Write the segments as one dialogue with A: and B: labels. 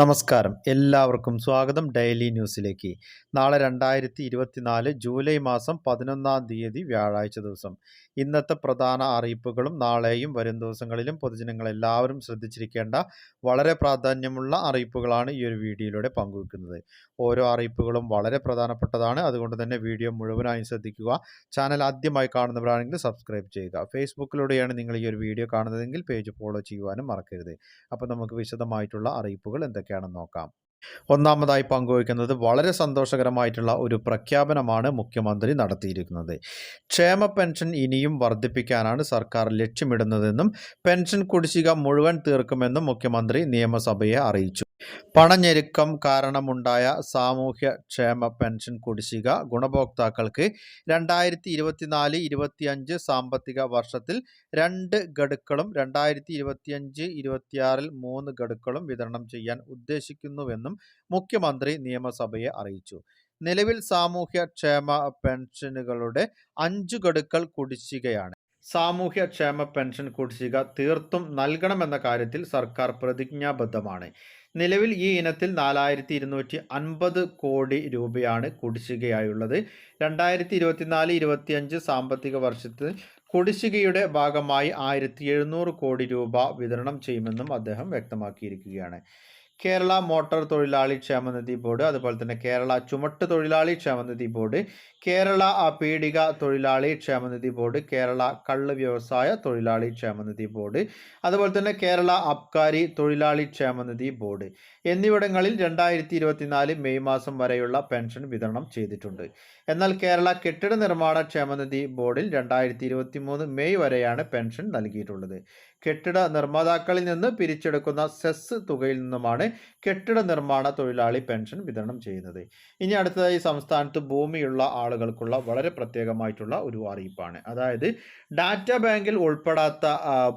A: നമസ്കാരം. എല്ലാവർക്കും സ്വാഗതം ഡെയിലി ന്യൂസിലേക്ക്. നാളെ രണ്ടായിരത്തി ഇരുപത്തിനാല് ജൂലൈ മാസം പതിനൊന്നാം തീയതി വ്യാഴാഴ്ച ദിവസം. ഇന്നത്തെ പ്രധാന അറിയിപ്പുകളും നാളെയും വരും ദിവസങ്ങളിലും പൊതുജനങ്ങൾ എല്ലാവരും ശ്രദ്ധിച്ചിരിക്കേണ്ട വളരെ പ്രാധാന്യമുള്ള അറിയിപ്പുകളാണ് ഈ ഒരു വീഡിയോയിലൂടെ പങ്കുവെക്കുന്നത്. ഓരോ അറിയിപ്പുകളും വളരെ പ്രധാനപ്പെട്ടതാണ്. അതുകൊണ്ട് തന്നെ വീഡിയോ മുഴുവനായും ശ്രദ്ധിക്കുക. ചാനൽ ആദ്യമായി കാണുന്നവരാണെങ്കിൽ സബ്സ്ക്രൈബ് ചെയ്യുക. ഫേസ്ബുക്കിലൂടെയാണ് നിങ്ങൾ ഈ ഒരു വീഡിയോ കാണുന്നതെങ്കിൽ പേജ് ഫോളോ ചെയ്യുവാനും മറക്കരുത്. അപ്പോൾ നമുക്ക് വിശദമായിട്ടുള്ള അറിയിപ്പുകൾ എന്തൊക്കെയാണെന്ന് നോക്കാം. ഒന്നാമതായി പങ്കുവയ്ക്കുന്നത് വളരെ സന്തോഷകരമായിട്ടുള്ള ഒരു പ്രഖ്യാപനമാണ് മുഖ്യമന്ത്രി നടത്തിയിരിക്കുന്നത്. ക്ഷേമ പെൻഷൻ ഇനിയും വർദ്ധിപ്പിക്കാനാണ് സർക്കാർ ലക്ഷ്യമിടുന്നതെന്നും പെൻഷൻ കുടിശ്ശിക മുഴുവൻ തീർക്കുമെന്നും മുഖ്യമന്ത്രി നിയമസഭയെ അറിയിച്ചു. പണഞ്ഞെരുക്കം കാരണമുണ്ടായ സാമൂഹ്യ ക്ഷേമ പെൻഷൻ കുടിശ്ശിക ഗുണഭോക്താക്കൾക്ക് രണ്ടായിരത്തി ഇരുപത്തിനാല് ഇരുപത്തിയഞ്ച് സാമ്പത്തിക വർഷത്തിൽ രണ്ട് ഗഡുക്കളും രണ്ടായിരത്തി ഇരുപത്തിയഞ്ച് ഇരുപത്തിയാറിൽ മൂന്ന് ഗഡുക്കളും വിതരണം ചെയ്യാൻ ഉദ്ദേശിക്കുന്നുവെന്നും മുഖ്യമന്ത്രി നിയമസഭയെ അറിയിച്ചു. നിലവിൽ സാമൂഹ്യ ക്ഷേമ പെൻഷനുകളുടെ അഞ്ചു ഗഡുക്കൾ കുടിശ്ശികയാണ്. സാമൂഹ്യ ക്ഷേമ പെൻഷൻ കുടിശ്ശിക തീർത്തും നൽകണമെന്ന കാര്യത്തിൽ സർക്കാർ പ്രതിജ്ഞാബദ്ധമാണ്. നിലവിൽ ഈ ഇനത്തിൽ നാലായിരത്തി ഇരുന്നൂറ്റി അൻപത് കോടി രൂപയാണ് കുടിശ്ശികയായുള്ളത് രണ്ടായിരത്തി ഇരുപത്തിനാല് ഇരുപത്തിയഞ്ച് സാമ്പത്തിക വർഷത്തിൽ കുടിശ്ശികയുടെ ഭാഗമായി ആയിരത്തി എഴുന്നൂറ് കോടി രൂപ വിതരണം ചെയ്യുമെന്നും അദ്ദേഹം വ്യക്തമാക്കിയിരിക്കുകയാണ്. കേരള മോട്ടോർ തൊഴിലാളി ക്ഷേമനിധി ബോർഡ് അതുപോലെ തന്നെ കേരള ചുമട്ട് തൊഴിലാളി ക്ഷേമനിധി ബോർഡ് കേരള പീഡിക തൊഴിലാളി ക്ഷേമനിധി ബോർഡ് കേരള കള്ള് വ്യവസായ തൊഴിലാളി ക്ഷേമനിധി ബോർഡ് അതുപോലെ തന്നെ കേരള അബ്കാരി തൊഴിലാളി ക്ഷേമനിധി ബോർഡ് എന്നിവിടങ്ങളിൽ രണ്ടായിരത്തി ഇരുപത്തിനാല് മെയ് മാസം വരെയുള്ള പെൻഷൻ വിതരണം ചെയ്തിട്ടുണ്ട്. എന്നാൽ കേരള കെട്ടിട നിർമ്മാണ ക്ഷേമനിധി ബോർഡിൽ രണ്ടായിരത്തി മെയ് വരെയാണ് പെൻഷൻ നൽകിയിട്ടുള്ളത്. കെട്ടിട നിർമ്മാതാക്കളിൽ നിന്ന് പിരിച്ചെടുക്കുന്ന സെസ് തുകയിൽ നിന്നുമാണ് കെട്ടിട നിർമ്മാണ തൊഴിലാളി പെൻഷൻ വിതരണം ചെയ്യുന്നത്. ഇനി അടുത്തതായി സംസ്ഥാനത്ത് ഭൂമിയുള്ള ആളുകൾക്കുള്ള വളരെ പ്രത്യേകമായിട്ടുള്ള ഒരു അറിയിപ്പാണ്. അതായത് ഡാറ്റ ബാങ്കിൽ ഉൾപ്പെടാത്ത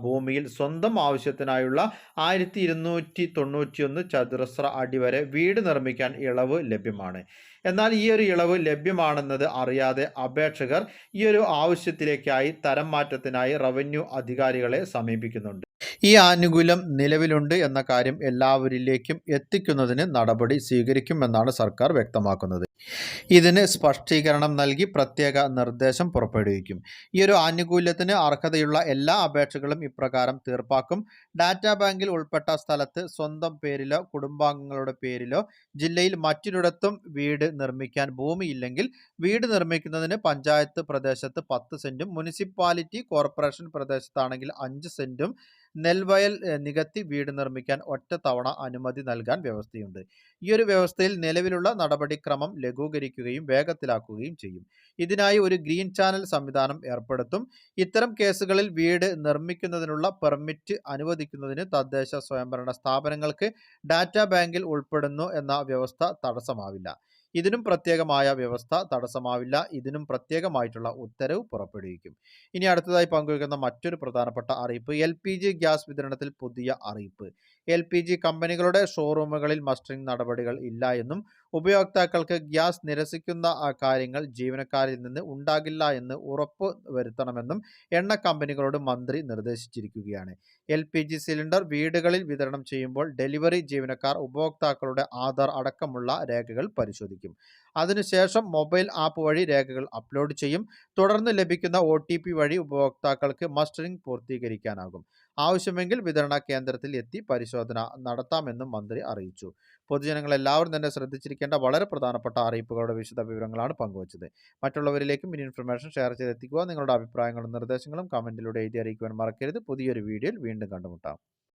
A: ഭൂമിയിൽ സ്വന്തം ആവശ്യത്തിനായുള്ള ആയിരത്തി ഇരുന്നൂറ്റി തൊണ്ണൂറ്റിയൊന്ന് ചതുരശ്ര അടി വരെ വീട് നിർമ്മിക്കാൻ ഇളവ് ലഭ്യമാണ്. എന്നാൽ ഈ ഒരു ഇളവ് ലഭ്യമാണെന്നത് അറിയാതെ അപേക്ഷകർ ഈ ഒരു ആവശ്യത്തിലേക്കായി തരം മാറ്റത്തിനായി റവന്യൂ അധികാരികളെ que ഈ ആനുകൂല്യം നിലവിലുണ്ട് എന്ന കാര്യം എല്ലാവരിലേക്കും എത്തിക്കുന്നതിന് നടപടി സ്വീകരിക്കുമെന്നാണ് സർക്കാർ വ്യക്തമാക്കുന്നത്. ഇതിന് സ്പഷ്ടീകരണം നൽകി പ്രത്യേക നിർദ്ദേശം പുറപ്പെടുവിക്കും. ഈ ഒരു ആനുകൂല്യത്തിന് അർഹതയുള്ള എല്ലാ അപേക്ഷകളും ഇപ്രകാരം തീർപ്പാക്കും. ഡാറ്റാ ബാങ്കിൽ ഉൾപ്പെട്ട സ്ഥലത്ത് സ്വന്തം പേരിലോ കുടുംബാംഗങ്ങളുടെ പേരിലോ ജില്ലയിൽ മറ്റൊരിടത്തും വീട് നിർമ്മിക്കാൻ ഭൂമിയില്ലെങ്കിൽ വീട് നിർമ്മിക്കുന്നതിന് പഞ്ചായത്ത് പ്രദേശത്ത് പത്ത് സെന്റും മുനിസിപ്പാലിറ്റി കോർപ്പറേഷൻ പ്രദേശത്താണെങ്കിൽ അഞ്ച് സെന്റും നെൽവയൽ നികത്തി വീട് നിർമ്മിക്കാൻ ഒറ്റത്തവണ അനുമതി നൽകാൻ വ്യവസ്ഥയുണ്ട്. ഈ ഒരു വ്യവസ്ഥയിൽ നിലവിലുള്ള നടപടിക്രമം ലഘൂകരിക്കുകയും വേഗത്തിലാക്കുകയും ചെയ്യും. ഇതിനായി ഒരു ഗ്രീൻ ചാനൽ സംവിധാനം ഏർപ്പെടുത്തും. ഇത്തരം കേസുകളിൽ വീട് നിർമ്മിക്കുന്നതിനുള്ള പെർമിറ്റ് അനുവദിക്കുന്നതിന് തദ്ദേശ സ്വയംഭരണ സ്ഥാപനങ്ങൾക്ക് ഡാറ്റാ ബാങ്കിൽ ഉൾപ്പെടുന്നു എന്ന വ്യവസ്ഥ തടസ്സമാവില്ല. ഇതിനും പ്രത്യേകമായ വ്യവസ്ഥ തടസ്സമാവില്ല. ഇതിനും പ്രത്യേകമായിട്ടുള്ള ഉത്തരവ് പുറപ്പെടുവിക്കും. ഇനി അടുത്തതായി പങ്കുവയ്ക്കുന്ന മറ്റൊരു പ്രധാനപ്പെട്ട അറിയിപ്പ് എൽ ഗ്യാസ് വിതരണത്തിൽ പുതിയ അറിയിപ്പ്. എൽ പി ജി കമ്പനികളുടെ ഷോറൂമുകളിൽ മസ്റ്ററിംഗ് നടപടികൾ ഇല്ല എന്നും ഉപയോക്താക്കൾക്ക് ഗ്യാസ് നിരസിക്കുന്ന കാര്യങ്ങൾ ജീവനക്കാരിൽ നിന്ന് ഉണ്ടാകില്ല എന്ന് ഉറപ്പ് വരുത്തണമെന്നും എണ്ണ കമ്പനികളോട് മന്ത്രി നിർദ്ദേശിച്ചിരിക്കുകയാണ്. എൽ പി ജി സിലിണ്ടർ വീടുകളിൽ വിതരണം ചെയ്യുമ്പോൾ ഡെലിവറി ജീവനക്കാർ ഉപഭോക്താക്കളുടെ ആധാർ അടക്കമുള്ള രേഖകൾ പരിശോധിക്കും. അതിനുശേഷം മൊബൈൽ ആപ്പ് വഴി രേഖകൾ അപ്ലോഡ് ചെയ്യും. തുടർന്ന് ലഭിക്കുന്ന ഒ വഴി ഉപഭോക്താക്കൾക്ക് മസ്റ്ററിംഗ് പൂർത്തീകരിക്കാനാകും. ആവശ്യമെങ്കിൽ വിതരണ കേന്ദ്രത്തിൽ എത്തി പരിശോധന നടത്താമെന്നും മന്ത്രി അറിയിച്ചു. പൊതുജനങ്ങൾ എല്ലാവരും തന്നെ ശ്രദ്ധിച്ചിരിക്കേണ്ട വളരെ പ്രധാനപ്പെട്ട അറിയിപ്പുകളുടെ വിശദ വിവരങ്ങളാണ് പങ്കുവച്ചത്. മറ്റുള്ളവരിലേക്കും ഇനി ഇൻഫർമേഷൻ ഷെയർ ചെയ്തെത്തിക്കുക. നിങ്ങളുടെ അഭിപ്രായങ്ങളും നിർദ്ദേശങ്ങളും കമന്റിലൂടെ എഴുതി അറിയിക്കുവാൻ മറക്കരുത്. പുതിയൊരു വീഡിയോയിൽ വീണ്ടും കണ്ടുമുട്ടാം.